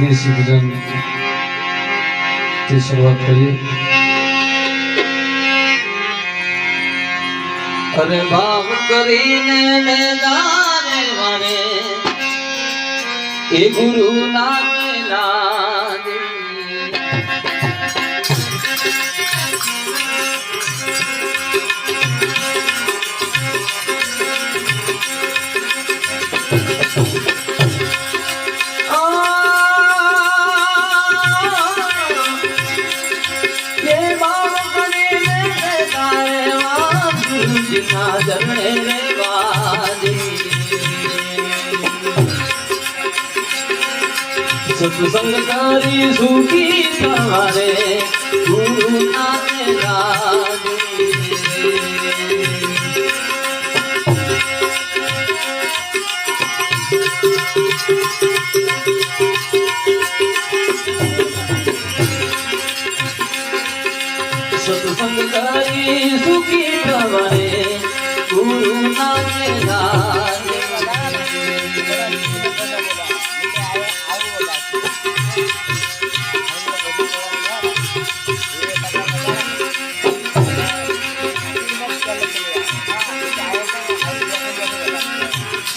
દેશી ભજનથી શરૂઆત કરીએ. અરે ભાવ કરીને મેદાને એ ગુરુ ના સત્સંગ કરી સુખી તમારે ગુરુ નામે સત્સંગ કરી સુખી તમારે ગુરુ નામે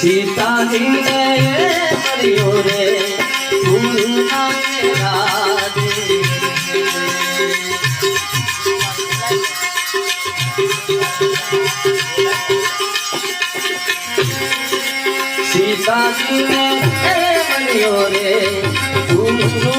સીતાજી ને કર્યો રે ગુરુ નામે રાજે સીતાજી ને કર્યો રે ગુરુ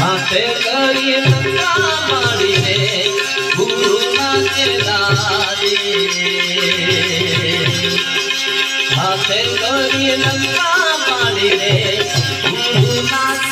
હાથે કરી લંકા માડીને ગુરુ નાચે હાથે કરી લંકા માડીને ગુરુ નાચે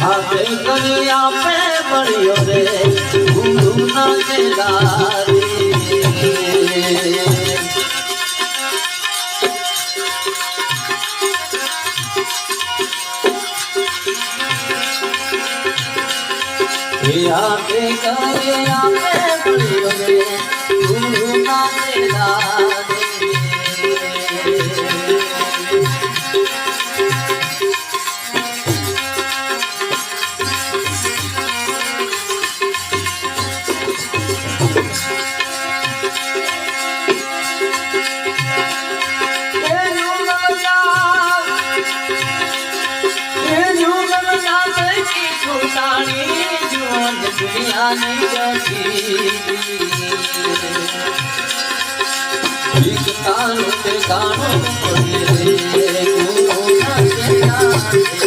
હાથે કરી આપે મળ્યો રે ગુરુ ના ચેલારી કરે આપે મળ્યો રે ગુરુ ના સંત દુનિયાની જતી એક તારું તે ગાણું કરી દે ગુરુ ના